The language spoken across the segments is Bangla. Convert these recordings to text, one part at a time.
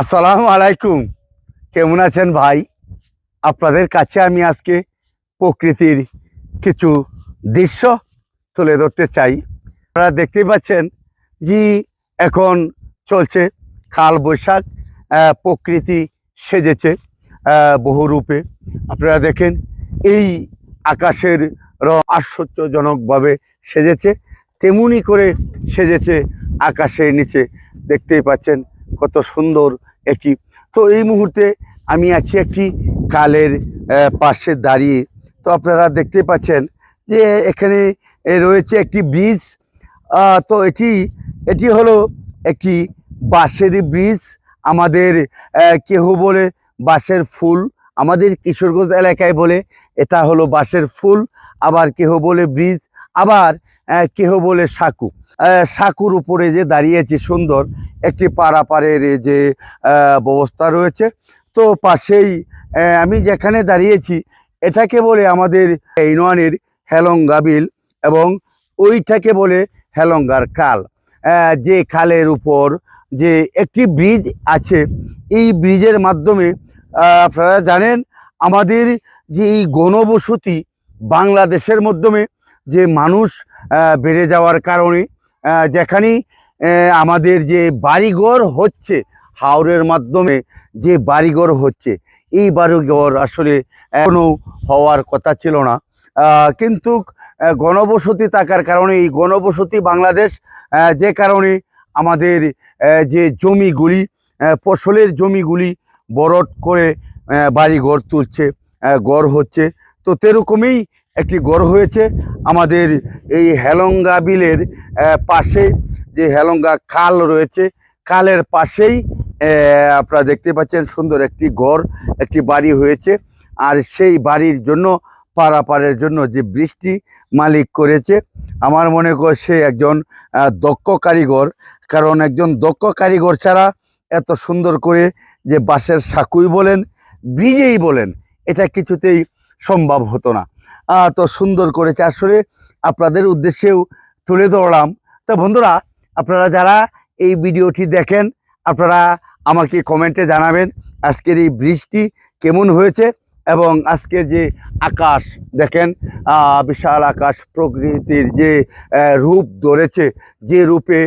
আসসালামু আলাইকুম। কেমন আছেন ভাই? আপনাদের কাছে আমি আজকে প্রকৃতির কিছু দৃশ্য তুলে ধরতে চাই। আপনারা দেখতে পাচ্ছেন যে এখন চলছে কাল বৈশাখ প্রকৃতি সেজেছে বহুরূপে আপনারা দেখেন, এই আকাশের র আশ্চর্যজনকভাবে সেজেছে, তেমনি করে সেজেছে আকাশের নিচে। দেখতেই পাচ্ছেন কত সুন্দর একটি। তো এই মুহূর্তে আমি আছি একটি কালের পাশে দাঁড়িয়ে। তো আপনারা দেখতে পাচ্ছেন যে এখানে রয়েছে একটি ব্রিজ। তো এটি এটি হলো একটি বাঁশের ব্রিজ। আমাদের কেহ বলে বাঁশের ফুল, আমাদের কিশোরগঞ্জ এলাকায় বলে এটা হলো বাঁশের ফুল। আবার কেহ বলে ব্রিজ। আবার কেহ বলে সাকু। সাকুর উপরে যে দাঁড়িয়েছে সুন্দর, একটি পারাপারের যে ব্যবস্থা রয়েছে। তো পাশেই আমি যেখানে দাঁড়িয়েছি, এটাকে বলে আমাদের ইউনিয়নের হেলঙ্গা বিল এবং ওইটাকে বলে হেলঙ্গার কাল। যে খালের উপর যে একটি ব্রিজ আছে, এই ব্রিজের মাধ্যমে আপনারা জানেন, আমাদের যে এই গণবসতি বাংলাদেশের মাধ্যমে যে মানুষ বেড়ে যাওয়ার কারণে যেখানে আমাদের যে বাড়িঘর হচ্ছে, হাওরের মাধ্যমে যে বাড়িঘর হচ্ছে, এই বাড়িঘর আসলে এখনও হওয়ার কথা ছিল না। কিন্তু গণবসতি থাকার কারণে, এই গণবসতি বাংলাদেশ যে কারণে আমাদের যে জমিগুলি ফসলের জমিগুলি বরট করে বাড়িঘর তুলছে গড় হচ্ছে, তো তেরকমই একটি গড় হয়েছে আমাদের এই হেলঙ্গা বিলের পাশে যে হেলঙ্গা খাল রয়েছে, খালের পাশেই আপনারা দেখতে পাচ্ছেন সুন্দর একটি ঘর একটি বাড়ি হয়েছে। আর সেই বাড়ির জন্য, পারাপারের জন্য যে বৃষ্টি মালিক করেছে, আমার মনে কর সে একজন দক্ষ কারিগর। কারণ একজন দক্ষ কারিগর ছাড়া এত সুন্দর করে যে বাঁশের সাকুই বলেন, ব্রিজেই বলেন, এটা কিছুতেই সম্ভব হতো না। তো সুন্দর করেছে। আসলে আপনাদের উদ্দেশ্যেও তুলে ধরলাম। তো বন্ধুরা, আপনারা যারা এই ভিডিওটি দেখেন, আপনারা আমাকে কমেন্টে জানাবেন আজকের এই ব্রিজটি কেমন হয়েছে এবং আজকের যে আকাশ, দেখেন বিশাল আকাশ প্রকৃতির যে রূপ ধরেছে, যে রূপে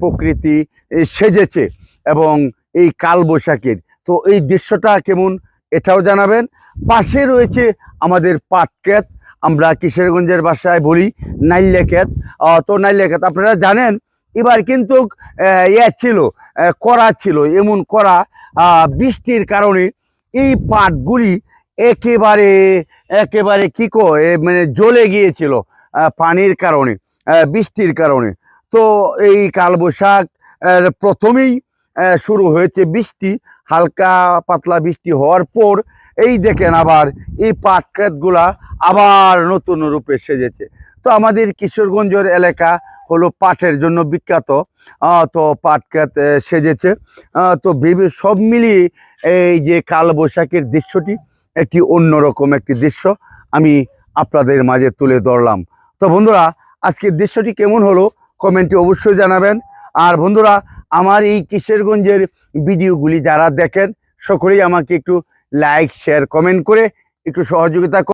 প্রকৃতি সেজেছে এবং এই কালবৈশাখীর। তো এই দৃশ্যটা কেমন এটাও জানাবেন। পাশে রয়েছে আমাদের পাটক্ষেত। আমরা কিশোরগঞ্জের বাসায় বলি নাইলে ক্ষেত তো নাইলে ক্ষেত আপনারা জানেন, এবার কিন্তু ইয়ে ছিল করা ছিল, এমন করা বৃষ্টির কারণে এই পাটগুলি একেবারে একেবারে কি কয় মানে জ্বলে গিয়েছিল পানির কারণে বৃষ্টির কারণে। তো এই কালবৈশাখ প্রথমেই শুরু হয়েছে বৃষ্টি, হালকা পাতলা বৃষ্টি হওয়ার পর এই দেখেন আবার এই পাট ক্ষেতগুলা আবার নতুন রূপে সেজেছে। তো আমাদের কিশোরগঞ্জের এলাকা হলো পাটের জন্য বিখ্যাত তো পাট ক্ষেত সেজেছে। তো ভেবে সব মিলিয়ে এই যে কালবৈশাখীর দৃশ্যটি একটি অন্যরকম একটি দৃশ্য আমি আপনাদের মাঝে তুলে ধরলাম। তো বন্ধুরা, আজকের দৃশ্যটি কেমন হলো? কমেন্টে অবশ্যই জানাবেন। আর বন্ধুরা আমার এই কিশোরগঞ্জের ভিডিওগুলি যারা দেখেন, সকলেই আমাকে একটু লাইক শেয়ার কমেন্ট করে একটু সহযোগিতা